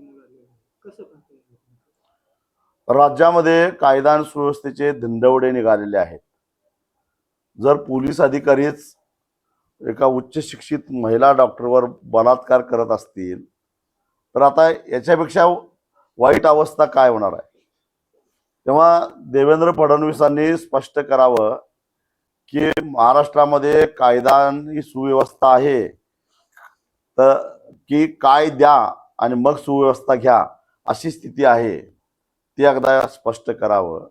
समोर आहे कसं पाहता येईल राज्यामध्ये कायदा आणि सुव्यवस्थेचे धंदवडे निघालेले आहेत. जर पोलीस अधिकारीच एका उच्च शिक्षित महिला डॉक्टरवर बलात्कार करत असतील तर आता याच्यापेक्षा वाईट अवस्था काय होणार आहे? तेव्हा देवेंद्र फडणवीसांनी स्पष्ट करावं की महाराष्ट्रामध्ये कायदा आणि सुव्यवस्था आहे. तर की काय द्या? आणि मग सुव्यवस्था घ्या अशी स्थिती आहे. ती अगदा स्पष्ट करावं.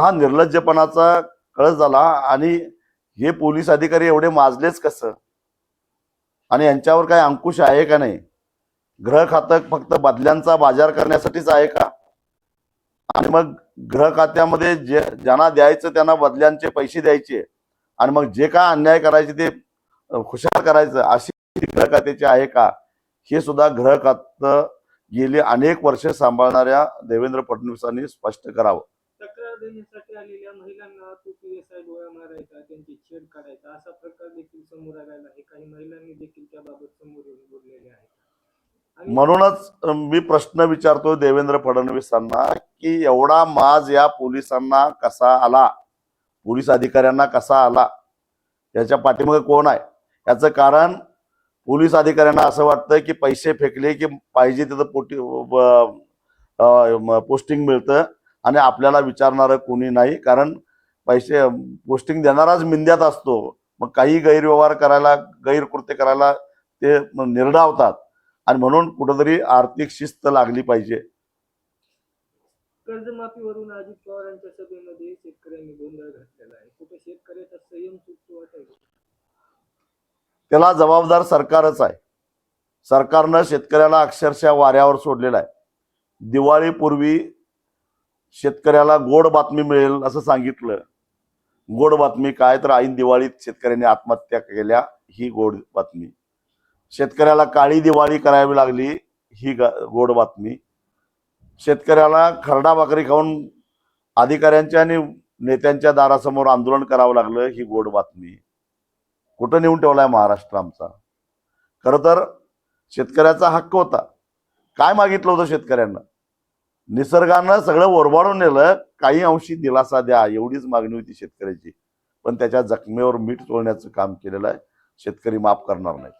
हा निर्लज्जपणाचा कळस झाला आणि हे पोलीस अधिकारी एवढे माजलेच कसं? आणि यांच्यावर काही अंकुश आहे का नाही? ग्रह खातं फक्त बदल्यांचा बाजार करण्यासाठीच आहे का? आणि मग ग्रह खात्यामध्ये जे ज्यांना द्यायचं त्यांना बदल्यांचे पैसे द्यायचे. आणि मग जे काय अन्याय करायचे ते हुशार खुशाल करायचं अशी ग्रह खात्याची आहे का? हे सुद्धा ग्रह खातं गेली अनेक वर्ष सांभाळणाऱ्या देवेंद्र फडणवीसांनी स्पष्ट करावं. तक्रार देण्यासाठी आलेल्या महिलांना तो पीएसआय डोळा मारायचा त्यांची छेड काढायचा असा प्रकार देखील समोर आलेला आहे. काही महिलांनी देखील त्याबाबत समोर येऊन बोललेले आहेत आणि म्हणूनच मी प्रश्न विचारतो देवेंद्र फडणवीसांना की एवढा माज या पोलिसांना कसा आला? पोलीस अधिकाऱ्यांना कसा आला? याच्या पाठीमागे कोण आहे? याचं कारण पोलीस अधिकाऱ्यांना असं वाटतं की पैसे फेकले की पाहिजे तिथं पोटी पोस्टिंग मिळतं. आणि आपल्याला विचारणारं कोणी नाही कारण पैसे पोस्टिंग देणाराच मिंद्यात असतो. मग काही गैरव्यवहार करायला गैरकृत्य करायला ते निर्डावतात आणि म्हणून कुठंतरी आर्थिक शिस्त लागली पाहिजे. कर्जमाफीवरून अजित पवारांच्या सभेमध्ये शेतकऱ्यांनी गोंधळ घातलेला आहे. कुठे शेतकऱ्याचा संयम त्याला जबाबदार सरकारच आहे. सरकारनं शेतकऱ्याला अक्षरशः वाऱ्यावर सोडलेला आहे. दिवाळीपूर्वी शेतकऱ्याला गोड बातमी मिळेल असं सांगितलं. गोड बातमी काय? तर ऐन दिवाळीत शेतकऱ्यांनी आत्महत्या केल्या ही गोड बातमी. शेतकऱ्याला काळी दिवाळी करावी लागली ही ग- गोड बातमी. शेतकऱ्याला खरडा भाकरी खाऊन अधिकाऱ्यांच्या आणि नेत्यांच्या दारासमोर आंदोलन करावं लागलं ही गोड बातमी. कुठं नेऊन ठेवलाय महाराष्ट्र आमचा? खरं तर शेतकऱ्याचा हक्क होता. काय मागितलं होतं शेतकऱ्यांना? निसर्गानं सगळं ओरबाडून नेलं काही अंशी दिलासा द्या एवढीच मागणी होती शेतकऱ्याची. पण त्याच्या जखमेवर मीठ चोळण्याचं काम केलेलं आहे. शेतकरी माफ करणार नाही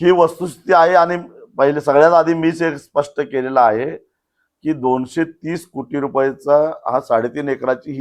ही वस्तुस्थिती आहे आणि पहिले सगळ्यात आधी मीच एक स्पष्ट केलेलं आहे. की दोनशे तीस कोटी रुपयाचा हा साडेतीन एकराची ही